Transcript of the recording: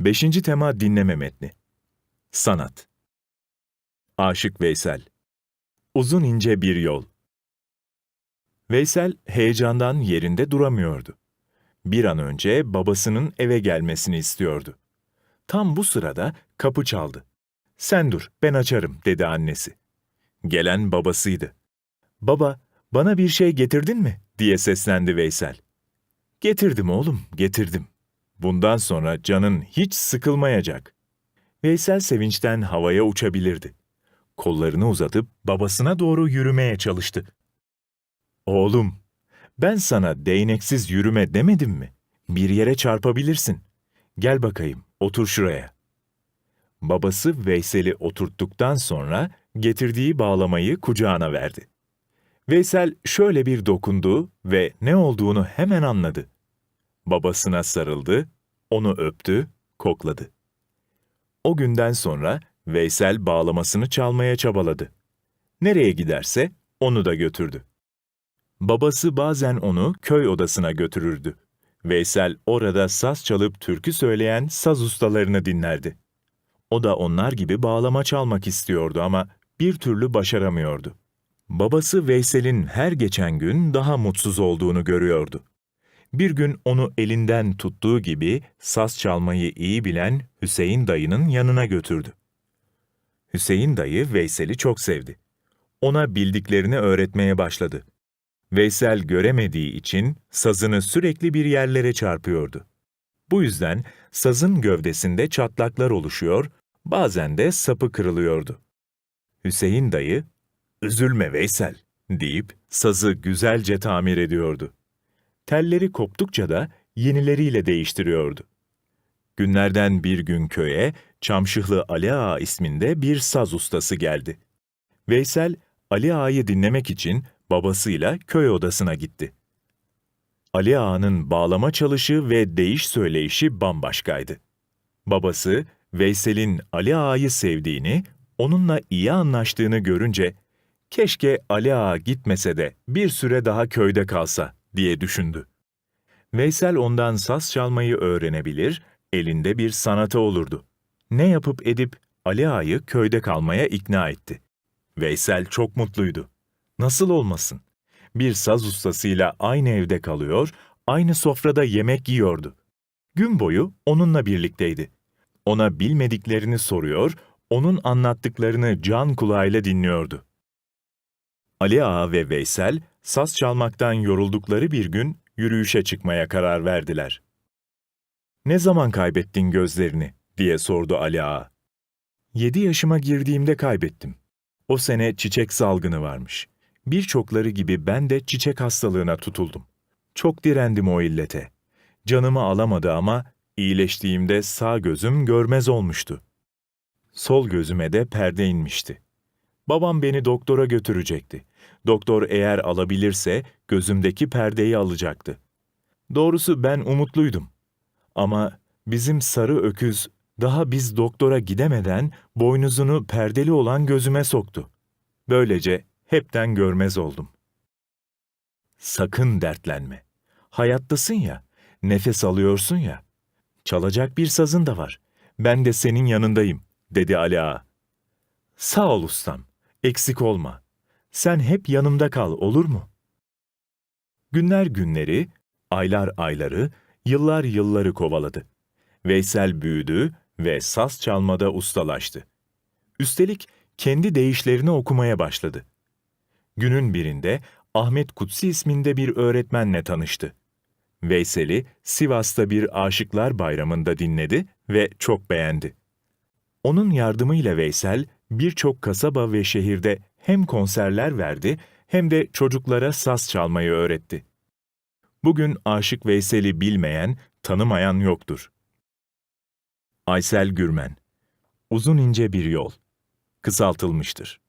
5. tema dinleme metni. Sanat. Aşık Veysel. Uzun ince bir yol. Veysel heyecandan yerinde duramıyordu. Bir an önce babasının eve gelmesini istiyordu. Tam bu sırada kapı çaldı. Sen dur, ben açarım, dedi annesi. Gelen babasıydı. Baba, bana bir şey getirdin mi? diye seslendi Veysel. Getirdim oğlum, getirdim. Bundan sonra canın hiç sıkılmayacak. Veysel sevinçten havaya uçabilirdi. Kollarını uzatıp babasına doğru yürümeye çalıştı. Oğlum, ben sana değneksiz yürüme demedim mi? Bir yere çarpabilirsin. Gel bakayım, otur şuraya. Babası Veysel'i oturttuktan sonra getirdiği bağlamayı kucağına verdi. Veysel şöyle bir dokundu ve ne olduğunu hemen anladı. Babasına sarıldı, onu öptü, kokladı. O günden sonra Veysel bağlamasını çalmaya çabaladı. Nereye giderse onu da götürdü. Babası bazen onu köy odasına götürürdü. Veysel orada saz çalıp türkü söyleyen saz ustalarını dinlerdi. O da onlar gibi bağlama çalmak istiyordu ama bir türlü başaramıyordu. Babası Veysel'in her geçen gün daha mutsuz olduğunu görüyordu. Bir gün onu elinden tuttuğu gibi saz çalmayı iyi bilen Hüseyin dayının yanına götürdü. Hüseyin dayı Veysel'i çok sevdi. Ona bildiklerini öğretmeye başladı. Veysel göremediği için sazını sürekli bir yerlere çarpıyordu. Bu yüzden sazın gövdesinde çatlaklar oluşuyor, bazen de sapı kırılıyordu. Hüseyin dayı, "Üzülme Veysel." deyip sazı güzelce tamir ediyordu. Telleri koptukça da yenileriyle değiştiriyordu. Günlerden bir gün köye Çamşıhlı Ali Ağa isminde bir saz ustası geldi. Veysel, Ali Ağa'yı dinlemek için babasıyla köy odasına gitti. Ali Ağa'nın bağlama çalışı ve değiş söyleyişi bambaşkaydı. Babası, Veysel'in Ali Ağa'yı sevdiğini, onunla iyi anlaştığını görünce, keşke Ali Ağa gitmese de bir süre daha köyde kalsa diye düşündü. Veysel ondan saz çalmayı öğrenebilir, elinde bir sanatı olurdu. Ne yapıp edip Ali Ağa'yı köyde kalmaya ikna etti. Veysel çok mutluydu. Nasıl olmasın? Bir saz ustasıyla aynı evde kalıyor, aynı sofrada yemek yiyordu. Gün boyu onunla birlikteydi. Ona bilmediklerini soruyor, onun anlattıklarını can kulağıyla dinliyordu. Ali Ağa ve Veysel, saz çalmaktan yoruldukları bir gün yürüyüşe çıkmaya karar verdiler. ''Ne zaman kaybettin gözlerini?'' diye sordu Ali Ağa. ''Yedi yaşıma girdiğimde kaybettim. O sene çiçek salgını varmış. Birçokları gibi ben de çiçek hastalığına tutuldum. Çok direndim o illete. Canımı alamadı ama iyileştiğimde sağ gözüm görmez olmuştu. Sol gözüme de perde inmişti. Babam beni doktora götürecekti. Doktor eğer alabilirse gözümdeki perdeyi alacaktı. Doğrusu ben umutluydum. Ama bizim sarı öküz daha biz doktora gidemeden boynuzunu perdeli olan gözüme soktu. Böylece hepten görmez oldum. Sakın dertlenme. Hayattasın ya, nefes alıyorsun ya. Çalacak bir sazın da var. Ben de senin yanındayım, dedi Ali Ağa. Sağ ol ustam, eksik olma. Sen hep yanımda kal, olur mu? Günler günleri, aylar ayları, yıllar yılları kovaladı. Veysel büyüdü ve saz çalmada ustalaştı. Üstelik kendi deyişlerini okumaya başladı. Günün birinde Ahmet Kutsi isminde bir öğretmenle tanıştı. Veysel'i Sivas'ta bir Aşıklar Bayramı'nda dinledi ve çok beğendi. Onun yardımıyla Veysel birçok kasaba ve şehirde hem konserler verdi hem de çocuklara saz çalmayı öğretti. Bugün Aşık Veysel'i bilmeyen, tanımayan yoktur. Aysel Gürmen Uzun ince bir yol. Kısaltılmıştır.